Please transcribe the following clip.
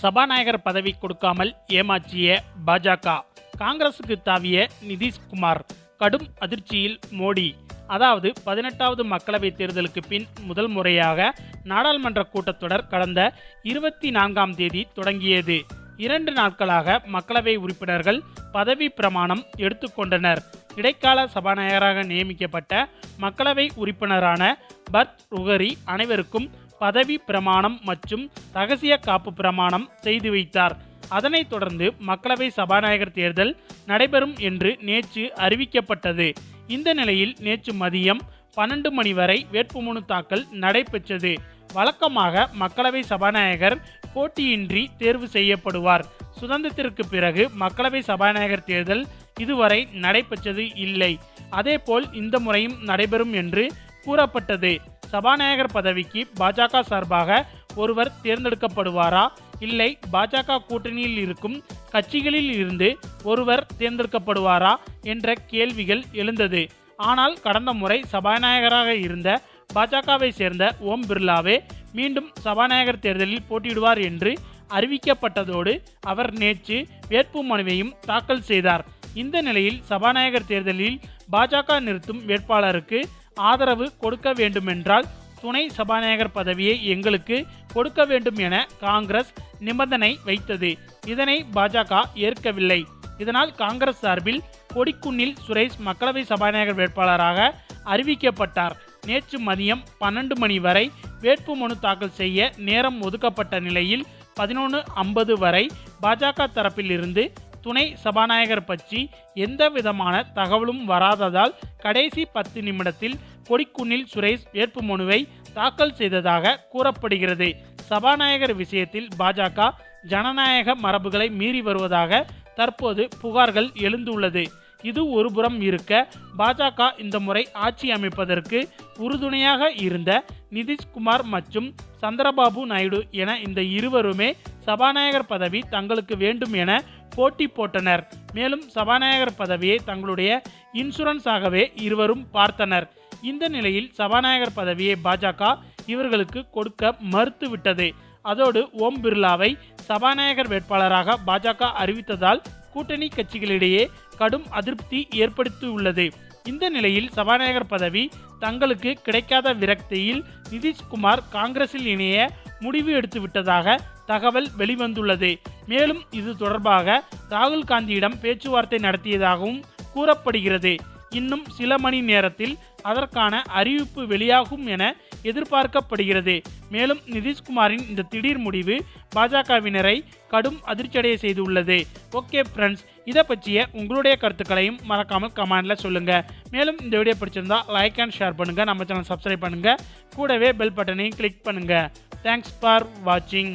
சபாநாயகர் பதவி கொடுக்காமல் ஏமாற்றிய பாஜக. காங்கிரசுக்கு தாவிய நிதிஷ்குமார் கடும் அதிர்ச்சியில் மோடி. அதாவது பதினெட்டாவது மக்களவைத் தேர்தலுக்கு பின் முதல் முறையாக நாடாளுமன்ற கூட்டத்தொடர் கடந்த இருபத்தி நான்காம் தேதி தொடங்கியது. இரண்டு நாட்களாக மக்களவை உறுப்பினர்கள் பதவி பிரமாணம் எடுத்துக்கொண்டனர் இடைக்கால சபாநாயகராக நியமிக்கப்பட்ட மக்களவை உறுப்பினரான பர்த் ருகரி அனைவருக்கும் பதவி பிரமாணம் மற்றும் ரகசிய காப்பு பிரமாணம் செய்து வைத்தார். அதனைத் தொடர்ந்து மக்களவை சபாநாயகர் தேர்தல் நடைபெறும் என்று நேற்று அறிவிக்கப்பட்டது. இந்த நிலையில் நேற்று மதியம் பன்னெண்டு மணி வரை வேட்புமனு தாக்கல் நடைபெற்றது. வழக்கமாக மக்களவை சபாநாயகர் போட்டியின்றி தேர்வு செய்யப்படுவார். சுதந்திரத்திற்கு பிறகு மக்களவை சபாநாயகர் தேர்தல் இதுவரை நடைபெற்றது இல்லை. அதேபோல் இந்த முறையும் நடைபெறும் என்று கூறப்பட்டது. சபாநாயகர் பதவிக்கு பாஜக சார்பாக ஒருவர் தேர்ந்தெடுக்கப்படுவாரா? இல்லை பாஜக கூட்டணியில் இருக்கும் கட்சிகளில் இருந்து ஒருவர் தேர்ந்தெடுக்கப்படுவாரா? என்ற கேள்விகள் எழுந்தது. ஆனால் கடந்த முறை சபாநாயகராக இருந்த பாஜகவை சேர்ந்த ஓம் பிர்லாவே மீண்டும் சபாநாயகர் தேர்தலில் போட்டியிடுவார் என்று அறிவிக்கப்பட்டதோடு அவர் நேற்று வேட்பு மனுவையும் தாக்கல் செய்தார். இந்த நிலையில் சபாநாயகர் தேர்தலில் பாஜக நிறுத்தும் வேட்பாளருக்கு ஆதரவு கொடுக்க வேண்டுமென்றால் துணை சபாநாயகர் பதவியை எங்களுக்கு கொடுக்க வேண்டும் என காங்கிரஸ் நிபந்தனை வைத்தது. இதனை பாஜக ஏற்கவில்லை. இதனால் காங்கிரஸ் சார்பில் கொடிக்குன்னில் சுரேஷ் மக்களவை சபாநாயகர் வேட்பாளராக அறிவிக்கப்பட்டார். நேற்று மதியம் பன்னெண்டு மணி வரை வேட்புமனு தாக்கல் செய்ய நேரம் ஒதுக்கப்பட்ட நிலையில் பதினொன்று ஐம்பது வரை பாஜக தரப்பிலிருந்து துணை சபாநாயகர் பற்றி எந்த விதமான தகவலும் வராததால் கடைசி பத்து நிமிடத்தில் கொடிக்குன்னில் சுரேஷ் வேட்புமனுவை தாக்கல் செய்ததாக கூறப்படுகிறது. சபாநாயகர் விஷயத்தில் பாஜக ஜனநாயக மரபுகளை மீறி வருவதாக தற்போது புகார்கள் எழுந்துள்ளது. இது ஒருபுறம் இருக்க பாஜக இந்த முறை ஆட்சி அமைப்பதற்கு உறுதுணையாக இருந்த நிதிஷ்குமார் மற்றும் சந்திரபாபு நாயுடு என இந்த இருவருமே சபாநாயகர் பதவி தங்களுக்கு வேண்டும் என போட்டி போட்டனர். மேலும் சபாநாயகர் பதவியை தங்களுடைய இன்சூரன்ஸாகவே இருவரும் பார்த்தனர். இந்த நிலையில் சபாநாயகர் பதவியை பாஜக இவர்களுக்கு கொடுக்க மறுத்துவிட்டது. அதோடு ஓம் பிர்லாவை சபாநாயகர் வேட்பாளராக பாஜக அறிவித்ததால் கூட்டணி கட்சிகளிடையே கடும் அதிருப்தி ஏற்படுத்தியுள்ளது. இந்த நிலையில் சபாநாயகர் பதவி தங்களுக்கு கிடைக்காத விரக்தியில் நிதிஷ்குமார் காங்கிரஸில் இணைய முடிவு எடுத்துவிட்டதாக தகவல் வெளிவந்துள்ளது. மேலும் இது தொடர்பாக ராகுல் காந்தியிடம் பேச்சுவார்த்தை நடத்தியதாகவும் கூறப்படுகிறது. இன்னும் சில மணி நேரத்தில் அதற்கான அறிவிப்பு வெளியாகும் என எதிர்பார்க்கப்படுகிறது. மேலும் நிதிஷ்குமாரின் இந்த திடீர் முடிவு பாஜகவினரை கடும் அதிர்ச்சியடைய செய்துள்ளது. ஓகே ஃப்ரெண்ட்ஸ் இதை பற்றிய உங்களுடைய கருத்துக்களையும் மறக்காமல் கமெண்டில் சொல்லுங்கள் மேலும் இந்த வீடியோ பிடிச்சிருந்தா லைக் அண்ட் ஷேர் பண்ணுங்கள் நம்ம சேனல் சப்ஸ்கிரைப் பண்ணுங்கள் கூடவே பெல் பட்டனையும் கிளிக் பண்ணுங்கள் தேங்க்ஸ் ஃபார் வாட்சிங்